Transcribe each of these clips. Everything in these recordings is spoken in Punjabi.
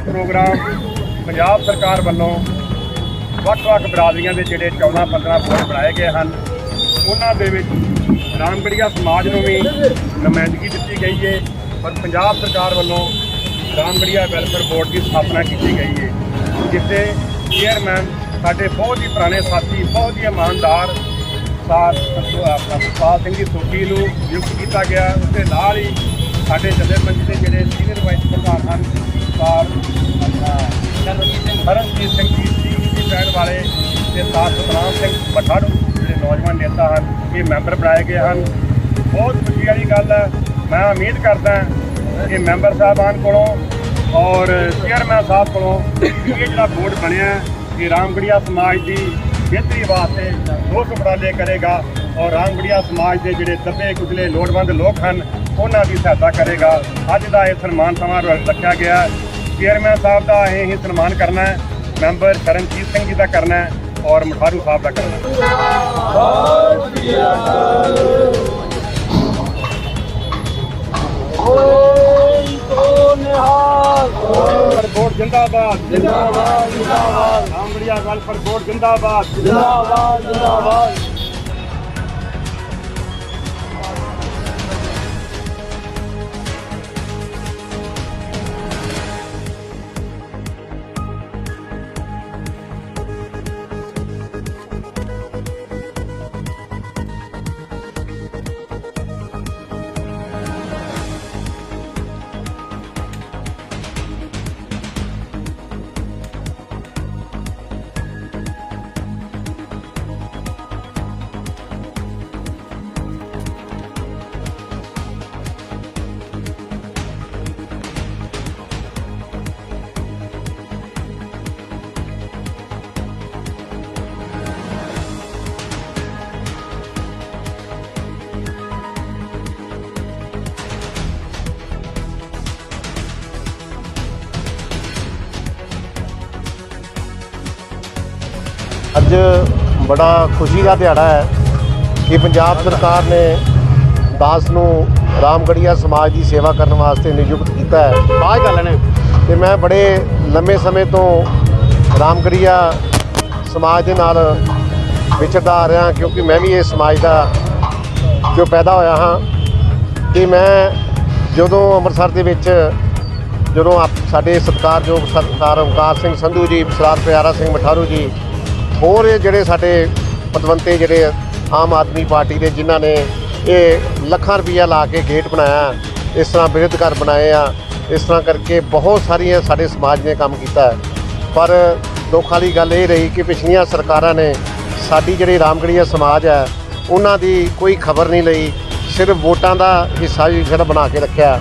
ਪ੍ਰੋਗਰਾਮ ਪੰਜਾਬ ਸਰਕਾਰ ਵੱਲੋਂ ਵੱਖ-ਵੱਖ ਬਰਾਦਰੀਆਂ ਦੇ ਜਿਹੜੇ 14-15 ਫੋਰਮ ਬਣਾਏ ਗਏ ਹਨ, ਉਹਨਾਂ ਦੇ ਵਿੱਚ ਰਾਮਗੜੀਆ ਸਮਾਜ ਨੂੰ ਵੀ ਨੁਮਾਇੰਦਗੀ ਦਿੱਤੀ ਗਈ ਹੈ ਪਰ ਪੰਜਾਬ ਸਰਕਾਰ ਵੱਲੋਂ ਰਾਮਗੜੀਆ ਵੈਲਫੇਅਰ ਬੋਰਡ ਦੀ ਸਥਾਪਨਾ ਕੀਤੀ ਗਈ ਹੈ ਜਿੱਥੇ ਚੇਅਰਮੈਨ ਸਾਡੇ ਬਹੁਤ ਹੀ ਪੁਰਾਣੇ ਸਾਥੀ, ਬਹੁਤ ਹੀ ਇਮਾਨਦਾਰ ਸਾਰ ਆਪਣਾ ਸੁਖਪਾਲ ਸਿੰਘ ਜੀ ਸੋਢੀ ਨੂੰ ਨਿਯੁਕਤ ਕੀਤਾ ਗਿਆ। ਉਸਦੇ ਨਾਲ ਹੀ ਸਾਡੇ ਜਥੇਬੰਦੀ ਦੇ ਜਿਹੜੇ ਸੀਨੀਅਰ ਵਾਈਸ ਪ੍ਰਧਾਨ ਹਨ ਸਾਰ ਹਰਨਜੀਤ ਸਿੰਘ ਜੀ ਸਿੰਘ ਜੀ ਪੈਣ ਵਾਲੇ ਤੇ ਸਾਰ ਸਤਨਾਮ ਸਿੰਘ ਬਠਾੜੂ ਜਿਹੜੇ ਨੌਜਵਾਨ ਨੇਤਾ ਹਨ ਇਹ ਮੈਂਬਰ ਬਣਾਏ ਗਏ ਹਨ। ਬਹੁਤ ਖੁਸ਼ੀ ਵਾਲੀ ਗੱਲ ਹੈ ਮੈਂ ਉਮੀਦ ਕਰਦਾ ਕਿ ਮੈਂਬਰ ਸਾਹਿਬਾਨ ਕੋਲੋਂ ਔਰ ਚੇਅਰਮੈਨ ਸਾਹਿਬ ਕੋਲੋਂ ਇਹ ਜਿਹੜਾ ਬੋਰਡ ਬਣਿਆ ਹੈ, ਇਹ ਰਾਮਗੜੀਆ ਸਮਾਜ ਦੀ ਬਿਹਤਰੀ ਵਾਸਤੇ ਠੋਸ ਉਪਰਾਲੇ ਕਰੇਗਾ ਔਰ ਰਾਮਗੜੀਆ ਸਮਾਜ ਦੇ ਜਿਹੜੇ ਦੱਬੇ ਕੁਚਲੇ ਲੋੜਵੰਦ ਲੋਕ ਹਨ ਉਹਨਾਂ ਦੀ ਸਹਾਇਤਾ ਕਰੇਗਾ। ਅੱਜ ਦਾ ਇਹ ਸਨਮਾਨ ਸਮਾਰੋਹ ਰੱਖਿਆ ਗਿਆ। ਚੇਅਰਮੈਨ ਸਾਹਿਬ ਦਾ ਇਹ ਹੀ ਸਨਮਾਨ ਕਰਨਾ ਹੈ। ਮੈਂਬਰ ਸ਼ਰਨਜੀਤ ਸਿੰਘ ਜੀ ਦਾ ਕਰਨਾ ਹੈ ਔਰ ਮਠਾਰੂ ਸਾਹਿਬ ਦਾ ਕਰਨਾ ਜਿੰਦਾਬਾਦ। ਜਿੰਦਾਬਾਦ ਜਿੰਦਾਬਾਦ। ਰਾਮਗੜੀਆ ਪਰ ਬੋਰਡ ਜਿੰਦਾਬਾਦ। ਜਿੰਦਾਬਾਦ ਜਿੰਦਾਬਾਦ। ਬੜਾ ਖੁਸ਼ੀ ਦਾ ਦਿਹਾੜਾ ਹੈ ਕਿ ਪੰਜਾਬ ਸਰਕਾਰ ਨੇ ਦਾਸ ਨੂੰ ਰਾਮਗੜੀਆ ਸਮਾਜ ਦੀ ਸੇਵਾ ਕਰਨ ਵਾਸਤੇ ਨਿਯੁਕਤ ਕੀਤਾ ਹੈ। ਬਾਅਦ ਗੱਲ ਨੇ। ਤੇ ਮੈਂ ਬੜੇ ਲੰਮੇ ਸਮੇਂ ਤੋਂ ਰਾਮਗੜੀਆ ਸਮਾਜ ਦੇ ਨਾਲ ਵਿਚਰਦਾ ਆ ਰਿਹਾ ਕਿਉਂਕਿ ਮੈਂ ਵੀ ਇਸ ਸਮਾਜ ਦਾ ਜੋ ਪੈਦਾ ਹੋਇਆ ਹਾਂ ਕਿ ਮੈਂ ਜਦੋਂ ਅੰਮ੍ਰਿਤਸਰ ਦੇ ਵਿੱਚ ਜਦੋਂ ਸਾਡੇ ਸਤਿਕਾਰਯੋਗ ਸਰਦਾਰ ਓਮਕਾਰ ਸਿੰਘ ਸੰਧੂ ਜੀ ਸਰਦਾਰ ਪਿਆਰਾ ਸਿੰਘ ਮਠਾਰੂ ਜੀ ਹੋਰ ਇਹ ਜਿਹੜੇ ਸਾਡੇ ਪਤਵੰਤੇ ਜਿਹੜੇ ਆਮ ਆਦਮੀ ਪਾਰਟੀ ਦੇ ਜਿਨ੍ਹਾਂ ਨੇ ਇਹ ਲੱਖਾਂ ਰੁਪਈਆ ਲਾ ਕੇ ਗੇਟ ਬਣਾਇਆ, ਇਸ ਤਰ੍ਹਾਂ ਬਿਰਧ ਘਰ ਬਣਾਏ ਆ, ਇਸ ਤਰ੍ਹਾਂ ਕਰਕੇ ਬਹੁਤ ਸਾਰੀਆਂ ਸਾਡੇ ਸਮਾਜ ਨੇ ਕੰਮ ਕੀਤਾ ਹੈ। ਪਰ ਦੁੱਖ ਵਾਲੀ ਗੱਲ ਇਹ ਰਹੀ ਕਿ ਪਿਛਲੀਆਂ ਸਰਕਾਰਾਂ ਨੇ ਸਾਡੀ ਜਿਹੜੀ ਰਾਮਗੜੀਆ ਸਮਾਜ ਹੈ, ਉਹਨਾਂ ਦੀ ਕੋਈ ਖਬਰ ਨਹੀਂ ਲਈ, ਸਿਰਫ ਵੋਟਾਂ ਦਾ ਹਿੱਸਾ ਹੀ ਜਿਹੜਾ ਬਣਾ ਕੇ ਰੱਖਿਆ।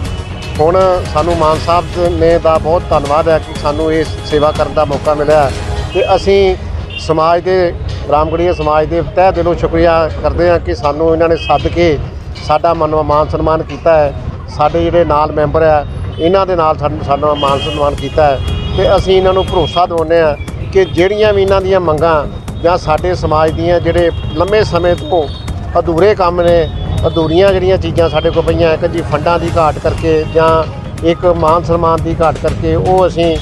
ਹੁਣ ਸਾਨੂੰ ਮਾਨ ਸਾਹਿਬ ਨੇ ਦਾ ਬਹੁਤ ਧੰਨਵਾਦ ਹੈ ਕਿ ਸਾਨੂੰ ਇਹ ਸੇਵਾ ਕਰਨ ਦਾ ਮੌਕਾ ਮਿਲਿਆ ਤੇ ਅਸੀਂ ਸਮਾਜ ਦੇ ਰਾਮਗੜੀਆ ਸਮਾਜ ਦੇ ਤਹਿ ਦਿਲੋਂ ਸ਼ੁਕਰੀਆ ਕਰਦੇ ਹਾਂ ਕਿ ਸਾਨੂੰ ਇਹਨਾਂ ਨੇ ਸੱਦ ਕੇ ਸਾਡਾ ਮਨਵਾ ਮਾਨ ਸਨਮਾਨ ਕੀਤਾ ਹੈ। ਸਾਡੇ ਜਿਹੜੇ ਨਾਲ ਮੈਂਬਰ ਆ, ਇਹਨਾਂ ਦੇ ਨਾਲ ਸਾਨੂੰ ਸਾਡਾ ਮਾਨ ਸਨਮਾਨ ਕੀਤਾ ਹੈ ਤੇ ਅਸੀਂ ਇਹਨਾਂ ਨੂੰ ਭਰੋਸਾ ਦਿਵਾਉਂਦੇ ਹਾਂ ਕਿ ਜਿਹੜੀਆਂ ਵੀ ਇਹਨਾਂ ਦੀਆਂ ਮੰਗਾਂ ਜਾਂ ਸਾਡੇ ਸਮਾਜ ਦੀਆਂ ਜਿਹੜੇ ਲੰਮੇ ਸਮੇਂ ਤੋਂ ਅਧੂਰੇ ਕੰਮ ਨੇ, ਅਧੂਰੀਆਂ ਜਿਹੜੀਆਂ ਚੀਜ਼ਾਂ ਸਾਡੇ ਕੋਲ ਪਈਆਂ, ਇੱਕ ਜੀ ਫੰਡਾਂ ਦੀ ਘਾਟ ਕਰਕੇ ਜਾਂ ਇੱਕ ਮਾਨ ਸਨਮਾਨ ਦੀ ਘਾਟ ਕਰਕੇ ਉਹ ਅਸੀਂ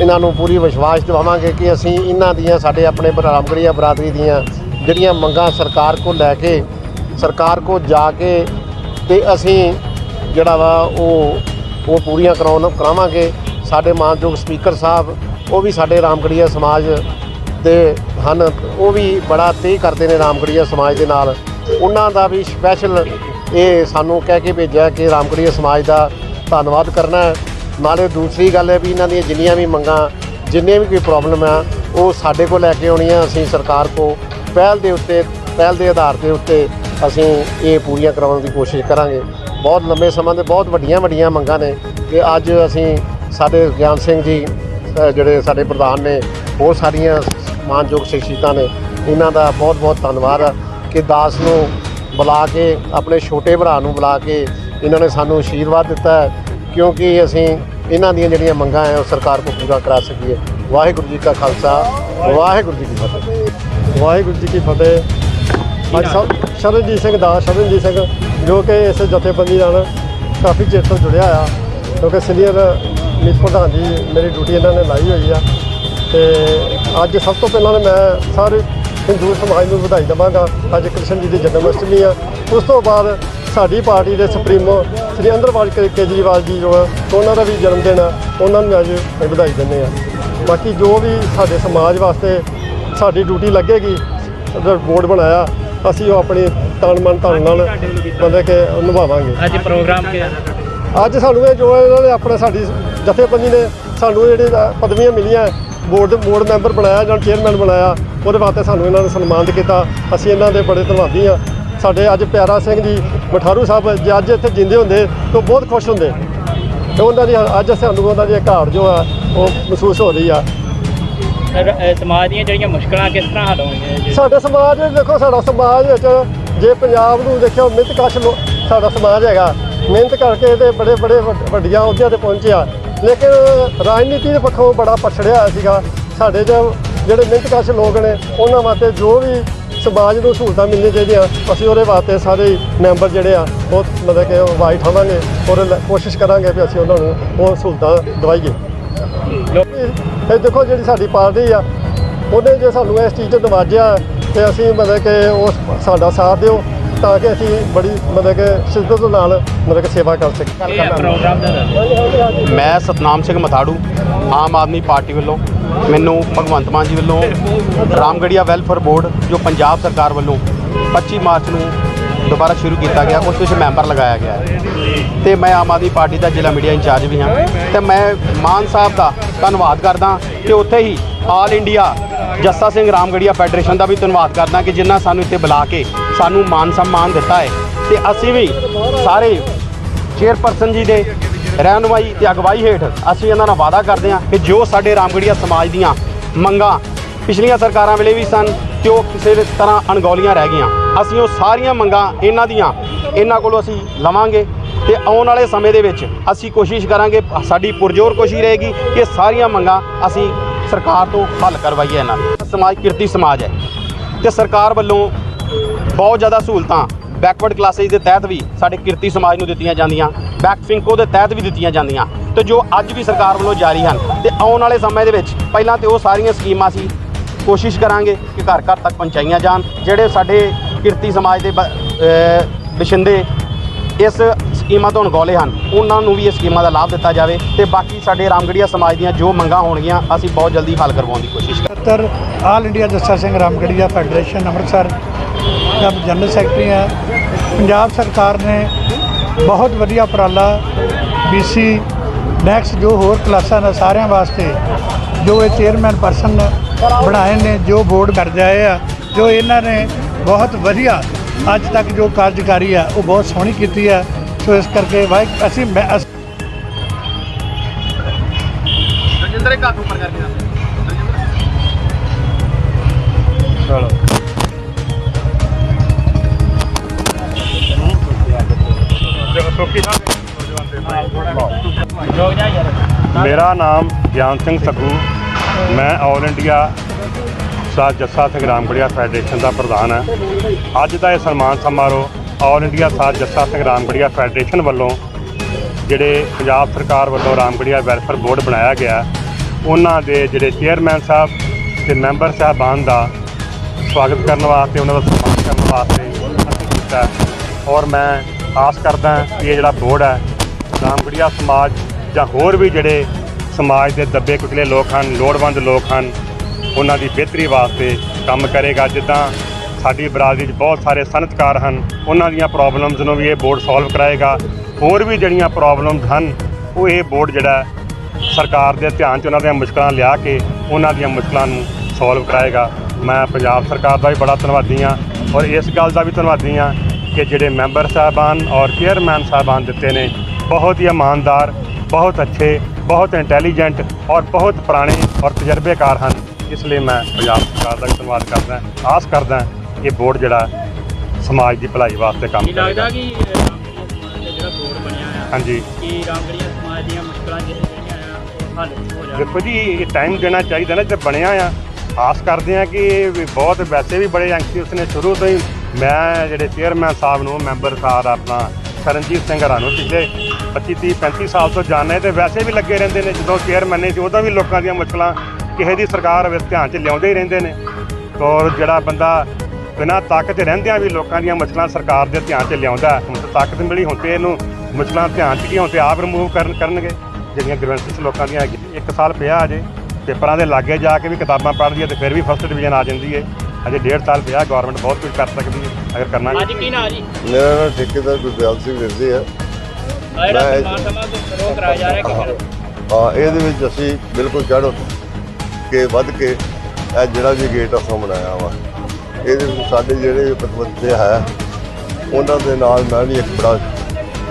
ਇਹਨਾਂ ਨੂੰ ਪੂਰੀ ਵਿਸ਼ਵਾਸ ਦਿਵਾਵਾਂਗੇ ਕਿ ਅਸੀਂ ਇਹਨਾਂ ਦੀਆਂ, ਸਾਡੇ ਆਪਣੇ ਬਰਾਮਗੜੀਆ ਬਰਾਦਰੀ ਦੀਆਂ ਜਿਹੜੀਆਂ ਮੰਗਾਂ ਸਰਕਾਰ ਕੋਲ ਲੈ ਕੇ, ਸਰਕਾਰ ਕੋਲ ਜਾ ਕੇ ਤੇ ਅਸੀਂ ਜਿਹੜਾ ਵਾ ਉਹ ਉਹ ਪੂਰੀਆਂ ਕਰਾਉਣ, ਕਰਾਵਾਂਗੇ। ਸਾਡੇ ਮਾਨਯੋਗ ਸਪੀਕਰ ਸਾਹਿਬ, ਉਹ ਵੀ ਸਾਡੇ ਰਾਮਗੜੀਆ ਸਮਾਜ ਦੇ ਹਨ, ਉਹ ਵੀ ਬੜਾ ਤੇਹ ਕਰਦੇ ਨੇ ਰਾਮਗੜੀਆ ਸਮਾਜ ਦੇ ਨਾਲ। ਉਹਨਾਂ ਦਾ ਵੀ ਸਪੈਸ਼ਲ ਇਹ ਸਾਨੂੰ ਕਹਿ ਕੇ ਭੇਜਿਆ ਕਿ ਰਾਮਗੜੀਆ ਸਮਾਜ ਦਾ ਧੰਨਵਾਦ ਕਰਨਾ ਹੈ। ਨਾਲੇ ਦੂਸਰੀ ਗੱਲ ਹੈ ਵੀ ਇਹਨਾਂ ਦੀਆਂ ਜਿੰਨੀਆਂ ਵੀ ਮੰਗਾਂ, ਜਿੰਨੇ ਵੀ ਕੋਈ ਪ੍ਰੋਬਲਮ ਆ, ਉਹ ਸਾਡੇ ਕੋਲ ਲੈ ਕੇ ਆਉਣੀਆਂ ਅਸੀਂ ਸਰਕਾਰ ਕੋ ਪਹਿਲ ਦੇ ਉੱਤੇ, ਪਹਿਲ ਦੇ ਆਧਾਰ ਦੇ ਉੱਤੇ ਅਸੀਂ ਇਹ ਪੂਰੀਆਂ ਕਰਾਉਣ ਦੀ ਕੋਸ਼ਿਸ਼ ਕਰਾਂਗੇ। ਬਹੁਤ ਲੰਬੇ ਸਮਾਂ ਦੇ, ਬਹੁਤ ਵੱਡੀਆਂ ਵੱਡੀਆਂ ਮੰਗਾਂ ਨੇ ਕਿ ਅੱਜ ਅਸੀਂ ਸਾਡੇ ਗਿਆਨ ਸਿੰਘ ਜੀ ਜਿਹੜੇ ਸਾਡੇ ਪ੍ਰਧਾਨ ਨੇ ਹੋਰ ਸਾਰੀਆਂ ਮਾਨਯੋਗ ਸ਼ਖਸੀਅਤਾਂ ਨੇ, ਇਹਨਾਂ ਦਾ ਬਹੁਤ ਬਹੁਤ ਧੰਨਵਾਦ ਆ ਕਿ ਦਾਸ ਨੂੰ ਬੁਲਾ ਕੇ, ਆਪਣੇ ਛੋਟੇ ਭਰਾ ਨੂੰ ਬੁਲਾ ਕੇ ਇਹਨਾਂ ਨੇ ਸਾਨੂੰ ਆਸ਼ੀਰਵਾਦ ਦਿੱਤਾ ਹੈ। ਕਿਉਂਕਿ ਅਸੀਂ ਇਹਨਾਂ ਦੀਆਂ ਜਿਹੜੀਆਂ ਮੰਗਾਂ ਹੈ ਉਹ ਸਰਕਾਰ ਕੋ ਪੂਰਾ ਕਰਾ ਸਕੀਏ। ਵਾਹਿਗੁਰੂ ਜੀ ਕਾ ਖਾਲਸਾ, ਵਾਹਿਗੁਰੂ ਜੀ ਕੀ ਫਤਿਹ। ਵਾਹਿਗੁਰੂ ਜੀ ਕੀ ਫਤਿਹ। ਅੱਜ ਸਭ ਸ਼ਰਨਜੀਤ ਸਿੰਘ ਦਾ ਸ਼ਰਨਜੀਤ ਸਿੰਘ, ਜੋ ਕਿ ਇਸ ਜਥੇਬੰਦੀ ਨਾਲ ਕਾਫੀ ਚਿਰ ਤੋਂ ਜੁੜਿਆ ਆ ਕਿਉਂਕਿ ਸੀਨੀਅਰ ਮੀਤ ਪ੍ਰਧਾਨ ਜੀ, ਮੇਰੀ ਡਿਊਟੀ ਇਹਨਾਂ ਨੇ ਲਾਈ ਹੋਈ ਆ। ਤੇ ਅੱਜ ਸਭ ਤੋਂ ਪਹਿਲਾਂ ਤਾਂ ਮੈਂ ਸਾਰੇ ਹਿੰਦੂ ਸਮਾਜ ਨੂੰ ਵਧਾਈ ਦੇਵਾਂਗਾ। ਅੱਜ ਕ੍ਰਿਸ਼ਨ ਜੀ ਦੀ ਜਨਮ ਅਸ਼ਟਮੀ ਆ। ਉਸ ਤੋਂ ਬਾਅਦ ਸਾਡੀ ਪਾਰਟੀ ਦੇ ਸੁਪਰੀਮੋ ਸ੍ਰੀ ਅੰਦਰਵਾਲ ਕੇਜਰੀਵਾਲ ਜੀ ਜੋ ਆ ਉਹਨਾਂ ਦਾ ਵੀ ਜਨਮ ਦਿਨ ਆ ਉਹਨਾਂ ਨੂੰ ਅੱਜ ਵਧਾਈ ਦਿੰਦੇ ਆ। ਬਾਕੀ ਜੋ ਵੀ ਸਾਡੇ ਸਮਾਜ ਵਾਸਤੇ ਸਾਡੀ ਡਿਊਟੀ ਲੱਗੇਗੀ ਬੋਰਡ ਬਣਾਇਆ ਅਸੀਂ ਉਹ ਆਪਣੀ ਤਨ ਮਨ ਧਨ ਨਾਲ ਮਤਲਬ ਕਿ ਨਿਭਾਵਾਂਗੇ। ਅੱਜ ਪ੍ਰੋਗਰਾਮ ਕਿ ਅੱਜ ਸਾਨੂੰ ਇਹ ਜੋ ਇਹਨਾਂ ਨੇ ਆਪਣਾ ਸਾਡੀ ਜਥੇਬੰਦੀ ਨੇ ਸਾਨੂੰ ਜਿਹੜੇ ਪਦਵੀਆਂ ਮਿਲੀਆਂ ਬੋਰਡ ਬੋਰਡ ਮੈਂਬਰ ਬਣਾਇਆ ਜਾਂ ਚੇਅਰਮੈਨ ਬਣਾਇਆ ਉਹਦੇ ਵਾਸਤੇ ਸਾਨੂੰ ਇਹਨਾਂ ਨੇ ਸਨਮਾਨਿਤ ਕੀਤਾ। ਅਸੀਂ ਇਹਨਾਂ ਦੇ ਬੜੇ ਧੰਨਵਾਦੀ ਹਾਂ। ਸਾਡੇ ਅੱਜ ਪਿਆਰਾ ਸਿੰਘ ਜੀ ਮਠਾਰੂ ਸਾਹਿਬ ਜੇ ਅੱਜ ਇੱਥੇ ਜਿੰਦੇ ਹੁੰਦੇ ਤਾਂ ਬਹੁਤ ਖੁਸ਼ ਹੁੰਦੇ। ਤੇ ਉਹਨਾਂ ਦੀ ਅੱਜ ਸਾਨੂੰ ਉਹਨਾਂ ਦੀ ਘਾਟ ਜੋ ਆ ਉਹ ਮਹਿਸੂਸ ਹੋ ਰਹੀ ਆ। ਸਮਾਜ ਦੀਆਂ ਜਿਹੜੀਆਂ ਮੁਸ਼ਕਲਾਂ ਕਿਸ ਤਰ੍ਹਾਂ ਹੱਲ ਹੋਣਗੀਆਂ? ਸਾਡੇ ਸਮਾਜ ਦੇਖੋ ਸਾਡਾ ਸਮਾਜ ਵਿੱਚ ਜੇ ਪੰਜਾਬ ਨੂੰ ਦੇਖਿਓ ਮਿਹਨਤ ਕਸ਼ ਲੋ ਸਾਡਾ ਸਮਾਜ ਹੈਗਾ। ਮਿਹਨਤ ਕਰਕੇ ਤੇ ਬੜੇ ਬੜੇ ਵੱਡ- ਵੱਡੀਆਂ ਅਹੁਦਿਆਂ ਤੇ ਪਹੁੰਚਿਆ। ਲੇਕਿਨ ਰਾਜਨੀਤੀ ਦੇ ਪੱਖੋਂ ਬੜਾ ਪਛੜਿਆ ਹੋਇਆ ਸੀਗਾ। ਸਾਡੇ ਜਿਹੜੇ ਮਿਹਨਤ ਕਸ਼ ਲੋਕ ਨੇ ਉਹਨਾਂ ਵਾਸਤੇ ਜੋ ਵੀ ਸਮਾਜ ਨੂੰ ਸਹੂਲਤਾਂ ਮਿਲਣੀਆਂ ਚਾਹੀਦੀਆਂ, ਅਸੀਂ ਉਹਦੇ ਵਾਸਤੇ ਸਾਰੇ ਮੈਂਬਰ ਜਿਹੜੇ ਆ ਉਹ ਮਤਲਬ ਕਿ ਉਹ ਆਵਾਜ਼ ਉਠਾਵਾਂਗੇ ਔਰ ਕੋਸ਼ਿਸ਼ ਕਰਾਂਗੇ ਵੀ ਅਸੀਂ ਉਹਨਾਂ ਨੂੰ ਉਹ ਸਹੂਲਤਾਂ ਦਵਾਈਏ। ਇਹ ਦੇਖੋ ਜਿਹੜੀ ਸਾਡੀ ਪਾਰਟੀ ਆ, ਉਹਨੇ ਜੇ ਸਾਨੂੰ ਇਸ ਚੀਜ਼ 'ਚ ਨਵਾਜਿਆ ਤੇ ਅਸੀਂ ਮਤਲਬ ਕਿ ਉਸ, ਸਾਡਾ ਸਾਥ ਦਿਓ। ਤਾਂ ਕਿ ਅਸੀਂ ਬੜੀ ਮਤਲਬ ਕਿ ਸ਼ਿੱਦਤ ਨਾਲ ਮਤਲਬ ਕਿ ਸੇਵਾ ਕਰ ਸਕੀਏ। ਪ੍ਰੋਗਰਾਮ ਦਾ। ਮੈਂ ਸਤਨਾਮ ਸਿੰਘ ਮਥਾੜੂ ਆਮ ਆਦਮੀ ਪਾਰਟੀ ਵੱਲੋਂ ਮੈਨੂੰ ਭਗਵੰਤ ਮਾਨ ਜੀ ਵੱਲੋਂ ਰਾਮਗੜੀਆ ਵੈਲਫੇਅਰ ਬੋਰਡ ਜੋ ਪੰਜਾਬ ਸਰਕਾਰ ਵੱਲੋਂ 25 ਮਾਰਚ ਨੂੰ ਦੁਬਾਰਾ ਸ਼ੁਰੂ ਕੀਤਾ ਗਿਆ ਉਸ ਵਿੱਚ ਮੈਂਬਰ ਲਗਾਇਆ ਗਿਆ ਤੇ ਮੈਂ ਆਮ ਆਦਮੀ ਪਾਰਟੀ ਦਾ ਜ਼ਿਲ੍ਹਾ ਮੀਡੀਆ ਇੰਚਾਰਜ ਵੀ ਹਾਂ। ਤੇ ਮੈਂ ਮਾਨ ਸਾਹਿਬ ਦਾ ਧੰਨਵਾਦ ਕਰਦਾ ਕਿ ਉੱਥੇ ਹੀ all India Jassa Singh Ramgarhia federation ਦਾ ਵੀ ਧੰਨਵਾਦ ਕਰਦਾ ਕਿ ਜਿਨ੍ਹਾਂ ਸਾਨੂੰ ਇੱਥੇ ਬੁਲਾ ਕੇ ਸਾਨੂੰ ਮਾਨ ਸਨਮਾਨ ਦਿੱਤਾ ਹੈ। ਤੇ ਅਸੀਂ ਵੀ ਸਾਰੇ ਚੇਅਰਪਰਸਨ ਜੀ ਦੇ ਰਹਿਨੁਮਾਈ ਤੇ ਅਗਵਾਈ ਹੇਠ ਅਸੀਂ ਇਹਨਾਂ ਨਾਲ ਵਾਅਦਾ ਕਰਦੇ ਹਾਂ ਕਿ ਜੋ ਸਾਡੇ ਰਾਮਗੜੀਆ ਸਮਾਜ ਦੀਆਂ ਮੰਗਾਂ ਪਿਛਲੀਆਂ ਸਰਕਾਰਾਂ ਵੇਲੇ ਵੀ ਸਨ ਤੇ ਉਹ ਕਿਸੇ ਤਰ੍ਹਾਂ ਅਣਗੌਲੀਆਂ ਰਹਿ ਗਈਆਂ। ਅਸੀਂ ਉਹ ਸਾਰੀਆਂ ਮੰਗਾਂ ਇਹਨਾਂ ਦੀਆਂ ਇਹਨਾਂ ਕੋਲੋਂ ਅਸੀਂ ਲਵਾਂਗੇ ਤੇ ਆਉਣ ਵਾਲੇ ਸਮੇਂ ਦੇ ਵਿੱਚ ਅਸੀਂ ਕੋਸ਼ਿਸ਼ ਕਰਾਂਗੇ ਸਾਡੀ ਪੁਰਜ਼ੋਰ ਕੋਸ਼ਿਸ਼ ਰਹੇਗੀ ਕਿ ਇਹ ਸਾਰੀਆਂ ਮੰਗਾਂ ਅਸੀਂ ਸਰਕਾਰ ਤੋਂ ਹੱਲ ਕਰਵਾਈਏ ਇਹਨਾਂ ਦੀ ਸਮਾਜ ਕਿਰਤੀ ਸਮਾਜ ਹੈ। ਤੇ ਸਰਕਾਰ ਵੱਲੋਂ ਬਹੁਤ ਜ਼ਿਆਦਾ ਸਹੂਲਤਾਂ ਬੈਕਵਰਡ ਕਲਾਸਿਸ ਦੇ ਤਹਿਤ ਵੀ ਸਾਡੇ ਕਿਰਤੀ ਸਮਾਜ ਨੂੰ ਦਿੱਤੀਆਂ ਜਾਂਦੀਆਂ ਬੈਕ ਫਿੰਕੋ ਦੇ ਤਹਿਤ ਵੀ ਦਿੱਤੀਆਂ ਜਾਂਦੀਆਂ। ਤੇ ਜੋ ਅੱਜ ਵੀ ਸਰਕਾਰ ਵੱਲੋਂ ਜਾਰੀ ਹਨ, ਤੇ ਆਉਣ ਵਾਲੇ ਸਮੇਂ ਦੇ ਵਿੱਚ ਪਹਿਲਾਂ ਤੇ ਉਹ ਸਾਰੀਆਂ ਸਕੀਮਾਂ ਸੀ ਕੋਸ਼ਿਸ਼ ਕਰਾਂਗੇ ਕਿ ਘਰ ਘਰ ਤੱਕ ਪਹੁੰਚਾਈਆਂ ਜਾਣ। ਜਿਹੜੇ ਸਾਡੇ ਕਿਰਤੀ ਸਮਾਜ ਦੇ ਬ- ਅਹ ਇਸ ਸਕੀਮਾਂ ਤੋਂ ਅਣਗੌਲੇ ਹਨ। ਉਹਨਾਂ ਨੂੰ ਵੀ ਇਹ ਸਕੀਮਾਂ ਦਾ ਲਾਭ ਦਿੱਤਾ ਜਾਵੇ ਤੇ ਬਾਕੀ ਸਾਡੇ ਰਾਮਗੜੀਆ ਸਮਾਜ ਦੀਆਂ ਜੋ ਮੰਗਾਂ ਹੋਣਗੀਆਂ, ਅਸੀਂ ਬਹੁਤ ਜਲਦੀ ਹੱਲ ਕਰਵਾਉਣ ਦੀ ਕੋਸ਼ਿਸ਼ ਕਰਾਂਗੇ। All India Jassa Singh Ramgarhia federation, Amritsar ਦਾ ਜਨਰਲ ਸੈਕਟਰੀ ਹੈ। ਪੰਜਾਬ ਸਰਕਾਰ ਨੇ ਬਹੁਤ ਵਧੀਆ ਉਪਰਾਲਾ ਬੀਸੀ ਨੈਕਸਟ ਜੋ ਹੋਰ ਕਲਾਸਾਂ ਦਾ ਸਾਰਿਆਂ ਵਾਸਤੇ ਜੋ ਇਹ ਚੇਅਰਮੈਨ ਪਰਸਨ ਬਣਾਏ ਨੇ, ਜੋ ਬੋਰਡ ਕਰ ਜਾਏ ਆ, ਜੋ ਇਹਨਾਂ ਨੇ ਬਹੁਤ ਵਧੀਆ ਅੱਜ ਤੱਕ ਜੋ ਕਾਰਜਕਾਰੀ ਆ, ਉਹ ਬਹੁਤ ਸੋਹਣੀ ਕੀਤੀ ਆ। ਸੋ ਇਸ ਕਰਕੇ ਵਾਹਿ ਅਸੀਂ ਮੈਂ ਰਜਿੰਦਰ ਹੱਥ ਉੱਪਰ ਕਰਕੇ ਚਲੋ। ਮੇਰਾ ਨਾਮ ਗਿਆਨ ਸਿੰਘ ਸੱਗੂ। ਮੈਂ ਆਲ ਇੰਡੀਆ ਸਾਧ ਜੱਸਾ ਸਿੰਘ ਰਾਮਗੜੀਆ ਫੈਡਰੇਸ਼ਨ ਦਾ ਪ੍ਰਧਾਨ ਹਾਂ। ਅੱਜ ਦਾ ਇਹ ਸਨਮਾਨ ਸਮਾਰੋਹ ਆਲ ਇੰਡੀਆ ਸਾਧ ਜੱਸਾ ਸਿੰਘ ਰਾਮਗੜੀਆ ਫੈਡਰੇਸ਼ਨ ਵੱਲੋਂ ਜਿਹੜੇ ਪੰਜਾਬ ਸਰਕਾਰ ਵੱਲੋਂ ਰਾਮਗੜੀਆ ਵੈਲਫੇਅਰ ਬੋਰਡ ਬਣਾਇਆ ਗਿਆ, ਉਹਨਾਂ ਦੇ ਜਿਹੜੇ ਚੇਅਰਮੈਨ ਸਾਹਿਬ ਤੇ ਮੈਂਬਰ ਸਾਹਿਬਾਨ ਦਾ ਸਵਾਗਤ ਕਰਨ ਵਾਸਤੇ, ਉਹਨਾਂ ਦਾ ਸਨਮਾਨ ਕਰਨ ਵਾਸਤੇ ਅਸੀਂ ਕੀਤਾ ਔਰ ਮੈਂ ਆਸ ਕਰਦਾ ਕਿ ਇਹ ਜਿਹੜਾ ਬੋਰਡ ਹੈ, ਰਾਮਗੜੀਆ ਸਮਾਜ ਜਾਂ ਹੋਰ ਵੀ ਜਿਹੜੇ ਸਮਾਜ ਦੇ ਦੱਬੇ ਕੁਚਲੇ ਲੋਕ ਹਨ, ਲੋੜਵੰਦ ਲੋਕ ਹਨ, ਉਹਨਾਂ ਦੀ ਬਿਹਤਰੀ ਵਾਸਤੇ ਕੰਮ ਕਰੇਗਾ। ਜਿੱਦਾਂ ਸਾਡੀ ਬਰਾਦਰੀ 'ਚ ਬਹੁਤ ਸਾਰੇ ਸਨਅਤਕਾਰ ਹਨ। ਉਹਨਾਂ ਦੀਆਂ ਪ੍ਰੋਬਲਮਸ ਨੂੰ ਵੀ ਇਹ ਬੋਰਡ ਸੋਲਵ ਕਰਾਏਗਾ। ਹੋਰ ਵੀ ਜਿਹੜੀਆਂ ਪ੍ਰੋਬਲਮਸ ਹਨ, ਉਹ ਇਹ ਬੋਰਡ ਜਿਹੜਾ ਸਰਕਾਰ ਦੇ ਧਿਆਨ 'ਚ ਉਹਨਾਂ ਦੀਆਂ ਮੁਸ਼ਕਲਾਂ ਲਿਆ ਕੇ ਉਹਨਾਂ ਦੀਆਂ ਮੁਸ਼ਕਲਾਂ ਨੂੰ ਸੋਲਵ ਕਰਾਏਗਾ। ਮੈਂ ਪੰਜਾਬ ਸਰਕਾਰ ਦਾ ਵੀ ਬੜਾ ਧੰਨਵਾਦੀ ਹਾਂ ਔਰ ਇਸ ਗੱਲ ਦਾ ਵੀ ਧੰਨਵਾਦੀ ਹਾਂ ਕਿ ਜਿਹੜੇ ਮੈਂਬਰ ਸਾਹਿਬਾਨ ਔਰ ਚੇਅਰਮੈਨ ਸਾਹਿਬਾਨ ਦਿੱਤੇ ਨੇ, ਬਹੁਤ ਹੀ ਇਮਾਨਦਾਰ, ਬਹੁਤ ਅੱਛੇ, ਬਹੁਤ ਇੰਟੈਲੀਜੈਂਟ ਔਰ ਬਹੁਤ ਪੁਰਾਣੇ ਔਰ ਤਜਰਬੇਕਾਰ ਹਨ। ਇਸ ਲਈ ਮੈਂ ਪੰਜਾਬ ਸਰਕਾਰ ਦਾ ਵੀ ਧੰਨਵਾਦ ਕਰਦਾ ਆਸ ਕਰਦਾ ਕਿ ਬੋਰਡ ਜਿਹੜਾ ਸਮਾਜ ਦੀ ਭਲਾਈ ਵਾਸਤੇ ਕੰਮ ਕੀ ਲੱਗਦਾ ਕਿ ਜਿਹੜਾ ਬੋਰਡ ਬਣਿਆ ਆ ਹਾਂਜੀ। ਕਿ ਰਾਮਗੜੀਆ ਸਮਾਜ ਦੀਆਂ ਮੁਸ਼ਕਲਾਂ ਜਿਹੜੀਆਂ ਆ ਉਹ ਹੱਲ ਹੋ ਜਾਣ। ਦੇਖੋ ਜੀ ਇਹ ਟਾਈਮ ਦੇਣਾ ਚਾਹੀਦਾ ਨਾ ਜੇ ਬਣਿਆ ਆ ਆਸ ਕਰਦੇ ਆ ਕਿ ਇਹ ਬਹੁਤ ਵੈਸੇ ਵੀ ਬੜੇ ਐਂਕਸ਼ੀਅਸ ਨੇ ਸ਼ੁਰੂ ਤੋਂ ਹੀ। ਮੈਂ ਜਿਹੜੇ ਚੇਅਰਮੈਨ ਸਾਹਿਬ ਨੂੰ ਮੈਂਬਰ ਸਾਹਿਬ ਆਪਣਾ ਸਰਨਜੀਤ ਸਿੰਘ ਨੂੰ ਪਿਛਲੇ 25 30 35 ਸਾਲ ਤੋਂ ਜਾਣਦੇ ਤੇ ਵੈਸੇ ਵੀ ਲੱਗੇ ਰਹਿੰਦੇ ਨੇ ਜਦੋਂ ਚੇਅਰਮੈਨ ਨੇ ਉਦੋਂ ਵੀ ਲੋਕਾਂ ਦੀਆਂ ਮੁਸ਼ਕਲਾਂ ਕਿਸੇ ਦੀ ਸਰਕਾਰ ਵਿੱਚ ਧਿਆਨ 'ਚ ਲਿਆਉਂਦੇ ਹੀ ਰਹਿੰਦੇ ਨੇ। ਔਰ ਜਿਹੜਾ ਬੰਦਾ ਬਿਨਾਂ ਤਾਕਤ ਰਹਿੰਦਿਆਂ ਵੀ ਲੋਕਾਂ ਦੀਆਂ ਮੁਸ਼ਕਲਾਂ ਸਰਕਾਰ ਦੇ ਧਿਆਨ 'ਚ ਲਿਆਉਂਦਾ। ਹੁਣ ਤਾਂ ਤਾਕਤ ਮਿਲੀ ਹੁਣ ਤੇ ਇਹਨੂੰ ਮੁਸ਼ਕਲਾਂ ਧਿਆਨ 'ਚ ਕੀ ਹੁਣ ਤੇ ਆਪ ਰਿਮੂਵ ਕਰਨ ਕਰਨਗੇ। ਜਿਹੜੀਆਂ ਗ੍ਰੈਵੈਂਸਸ ਲੋਕਾਂ ਦੀਆਂ ਇੱਕ ਸਾਲ ਪਿਆ ਅਜੇ। ਪੇਪਰਾਂ ਦੇ ਲਾਗੇ ਜਾ ਕੇ ਵੀ ਕਿਤਾਬਾਂ ਪੜ੍ਹਦੀ ਹੈ ਤੇ ਫਿਰ ਵੀ ਫਸਟ ਡਿਵੀਜ਼ਨ ਆ ਜਾਂਦੀ ਹੈ। ਅਜੇ ਡੇਢ ਸਾਲ ਪਿਆ ਗਵਰਨਮੈਂਟ ਬਹੁਤ ਕੁਝ ਕਰ ਸਕਦੀ ਹੈ ਅਗਰ ਕਰਨਾ ਅੱਜ ਕੀ ਨਾਂ ਜੀ? ਮੇਰਾ ਨਾਮ ਠੇਕੇਦਾਰ ਗੁਰਦਿਆਲ ਸਿੰਘ ਵਿਰਦੀ ਹੈ। ਜਿਹੜਾ ਮੈਂ- ਸਨਮਾਨ ਸਮਾਗਮ ਸ਼ੁਰੂ ਕਰਾਇਆ ਜਾ ਰਿਹਾ ਕਿ ਹਾਂ ਹਾਂ, ਇਹਦੇ ਵਿੱਚ ਅਸੀਂ ਬਿਲਕੁਲ ਚੜ੍ਹ ਕੇ ਵੱਧ ਕੇ ਇਹ ਜਿਹੜਾ ਵੀ ਗੇਟ ਅਸਾਂ ਬਣਾਇਆ ਵਾ। ਇਹਦੇ ਵਿੱਚ ਸਾਡੇ ਜਿਹੜੇ ਵੀ ਪਤਵੰਤੇ ਹੈ, ਉਹਨਾਂ ਦੇ ਨਾਲ ਮੈਂ ਵੀ ਇੱਕ ਬੜਾ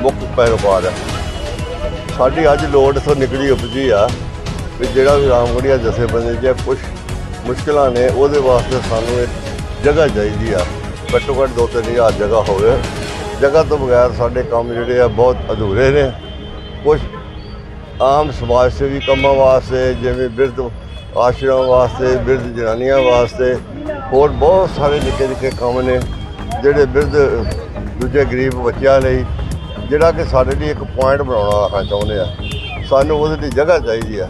ਮੁੱਖ ਪੈਰੋਕਾਰ ਹੈ। ਸਾਡੀ ਅੱਜ ਲੋੜ ਤੋਂ ਨਿਕਲੀ ਉਪਜੀ ਆ ਵੀ ਜਿਹੜਾ ਵੀ ਰਾਮਗੜੀਆ ਜਥੇਬੰਦੀ ਜੇ ਕੁਝ ਮੁਸ਼ਕਲਾਂ ਨੇ, ਉਹਦੇ ਵਾਸਤੇ ਸਾਨੂੰ ਇੱਕ ਜਗ੍ਹਾ ਚਾਹੀਦੀ ਆ। ਘੱਟੋ ਘੱਟ ਦੋ ਤਿੰਨ ਹਜ਼ਾਰ ਜਗ੍ਹਾ ਹੋਵੇ। ਜਗ੍ਹਾ ਤੋਂ ਬਗੈਰ ਸਾਡੇ ਕੰਮ ਜਿਹੜੇ ਆ ਬਹੁਤ ਅਧੂਰੇ ਨੇ। ਕੁਝ ਆਮ ਸਮਾਜ ਸੇਵੀ ਕੰਮਾਂ ਵਾਸਤੇ, ਜਿਵੇਂ ਬਿਰਧ ਆਸ਼ਰਮ ਵਾਸਤੇ, ਬਿਰਧ ਜਨਾਨੀਆਂ ਵਾਸਤੇ ਹੋਰ ਬਹੁਤ ਸਾਰੇ ਨਿੱਕੇ ਨਿੱਕੇ ਕੰਮ ਨੇ, ਜਿਹੜੇ ਬਿਰਧ, ਦੂਜੇ ਗਰੀਬ ਬੱਚਿਆਂ ਲਈ ਜਿਹੜਾ ਕਿ ਸਾਡੇ ਲਈ ਇੱਕ ਪੁਆਇੰਟ ਬਣਾਉਣਾ ਆਖਣਾ ਚਾਹੁੰਦੇ ਆ। ਸਾਨੂੰ ਉਹਦੇ ਲਈ ਜਗ੍ਹਾ ਚਾਹੀਦੀ ਆ।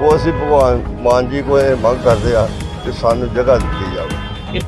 ਉਹ ਅਸੀਂ ਭਗਵਾਨ ਮਾਨ ਜੀ ਕੋਲ ਇਹ ਮੰਗ ਕਰਦੇ ਆ ਕਿ ਸਾਨੂੰ ਜਗ੍ਹਾ ਦਿੱਤੀ ਜਾਵੇ।